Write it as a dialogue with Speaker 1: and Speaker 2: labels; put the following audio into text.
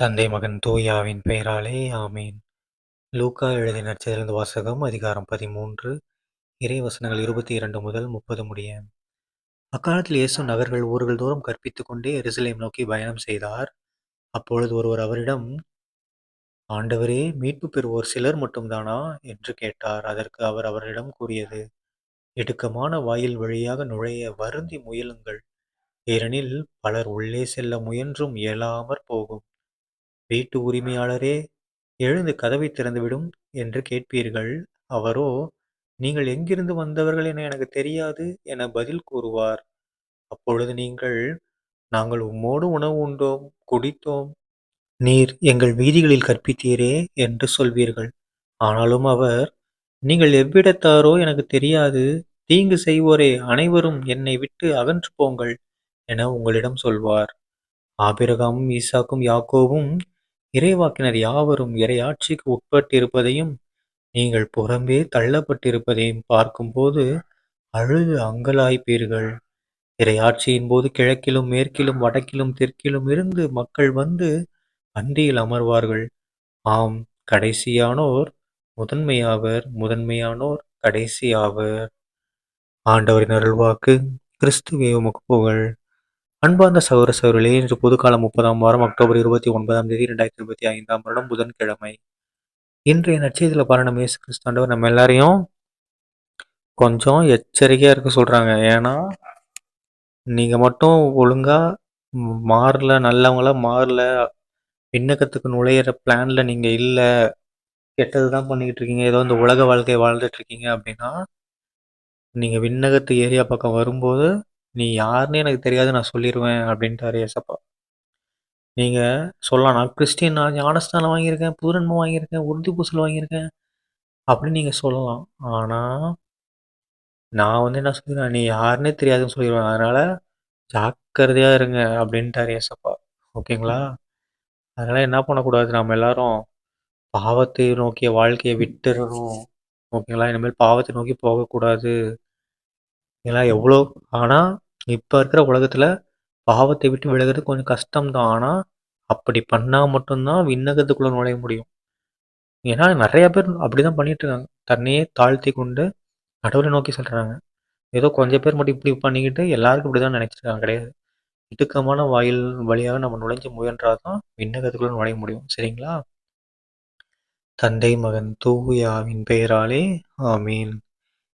Speaker 1: தந்தை மகன் தூயாவின் பெயராலே ஆமேன் லூக்கா எழுதிய நற்செயலிருந்து வாசகம் அதிகாரம் பதிமூன்று இறை வசனங்கள் இருபத்தி இரண்டு முதல் முப்பது முடிய அக்காலத்தில் இயேசு நகர்கள் ஊர்கள் தோறும் கற்பித்துக் கொண்டே எருசலேம் நோக்கி பயணம் செய்தார் அப்பொழுது ஒருவர் அவரிடம் ஆண்டவரே மீட்பு பெறுவோர் சிலர் மட்டும்தானா என்று கேட்டார் அதற்கு அவர் அவரிடம் கூறியது இடுக்கமான வாயில் வழியாக நுழைய வருந்தி முயலுங்கள் ஏனெனில் பலர் உள்ளே செல்ல முயன்றும் இயலாமற் போகும் வீட்டு உரிமையாளரே, எழுந்து கதவை திறந்துவிடும் என்று கேட்பீர்கள். அவரோ, நீங்கள் எங்கிருந்து வந்தவர்கள் என எனக்கு தெரியாது என பதில் கூறுவார். அப்பொழுது நீங்கள், நாங்கள் உம்மோடு உணவு உண்டோம், குடித்தோம். நீர் எங்கள் வீதிகளில் கற்பித்தீரே என்று சொல்வீர்கள். ஆனாலும் அவர், நீங்கள் எவ்விடத்தாரோ எனக்கு தெரியாது. தீங்கு செய்வோரே அனைவரும் என்னை விட்டு அகன்று போங்கள் என உங்களிடம் சொல்வார். ஆபிரகாமும் ஈசாக்கும் யாக்கோவும் இறைவாக்கினர் யாவரும் இறையாட்சிக்கு உட்பட்டிருப்பதையும் நீங்கள் புறம்பே தள்ளப்பட்டிருப்பதையும் பார்க்கும்போது அழுது அங்கலாய்ப்பீர்கள் இறையாட்சியின் போது கிழக்கிலும் மேற்கிலும் வடக்கிலும் தெற்கிலும் இருந்து மக்கள் வந்து பந்தியில் அமர்வார்கள் ஆம் கடைசியானோர் முதன்மையாவர் முதன்மையானோர் கடைசியாவர் ஆண்டவரின் அருள்வாக்கு கிறிஸ்துவே உமக்கு புகழ் அன்பார்ந்த சகோதர சகோதரிகளே இன்று பொதுக்காலம் முப்பதாம் வாரம் அக்டோபர் இருபத்தி ஒன்பதாம் தேதி ரெண்டாயிரத்தி இருபத்தி ஐந்தாம் வருடம் புதன்கிழமை
Speaker 2: இன்றைய நட்சத்திரத்தில் பாருங்க நம்ம இயேசு கிறிஸ்தாண்டவர் நம்ம எல்லாரையும் கொஞ்சம் எச்சரிக்கையாக இருக்க சொல்கிறாங்க ஏன்னா நீங்கள் மட்டும் ஒழுங்காக மாறல நல்லவங்களா மாறல விண்ணகத்துக்கு நுழையிற பிளானில் நீங்கள் இல்லை கெட்டது தான் பண்ணிக்கிட்டு இருக்கீங்க ஏதோ இந்த உலக வாழ்க்கையை வாழ்ந்துட்டு இருக்கீங்க அப்படின்னா நீங்கள் விண்ணகத்து ஏரியா பக்கம் வரும்போது "நீ யாருன்னு எனக்கு தெரியாது. நான் சொல்லிடுவேன் அப்படின்ட்டாரு ஏசப்பா. நீங்க சொல்லலாம், "நான் கிறிஸ்டின் நான் ஞானஸ்நானம் வாங்கியிருக்கேன், புதுரன்மை வாங்கியிருக்கேன், உறுதி பூசல் வாங்கியிருக்கேன்" அப்படின்னு நீங்க சொல்லலாம். ஆனா, நான் வந்து என்ன சொல்லிடுவேன் "நீ யாருன்னே தெரியாதுன்னு" சொல்லிடுவேன் அதனால ஜாக்கிரதையா இருங்க அப்படின்ட்டாரு ஏசப்பா. ஓகேங்களா? அதனால என்ன பண்ணக்கூடாது, நம்ம எல்லாரும் பாவத்தை நோக்கிய வாழ்க்கையை விட்டுறணும். ஓகேங்களா? இனிமேல் பாவத்தை நோக்கி போகக்கூடாது. ஏன்னா எவ்வளோ ஆனால் இப்போ இருக்கிற உலகத்தில் பாவத்தை விட்டு விலகிறது கொஞ்சம் கஷ்டம்தான் ஆனால் அப்படி பண்ணால் மட்டும்தான் விண்ணகத்துக்குள்ளே நுழைய முடியும் ஏன்னா நிறைய பேர் அப்படி தான் பண்ணிகிட்ருக்காங்க தன்னையே தாழ்த்தி கொண்டு நடுவில் நோக்கி செல்கிறாங்க ஏதோ கொஞ்சம் பேர் மட்டும் இப்படி பண்ணிக்கிட்டு எல்லாருக்கும் இப்படி தான் நினச்சிருக்காங்க கிடையாது இடுக்கமான வாயில் வழியாக நம்ம நுழைஞ்சு முயன்றால் தான் விண்ணகத்துக்குள்ளே நுழைய முடியும் சரிங்களா
Speaker 1: தந்தை மகன் தூயாவின் பெயராலே ஆமீன்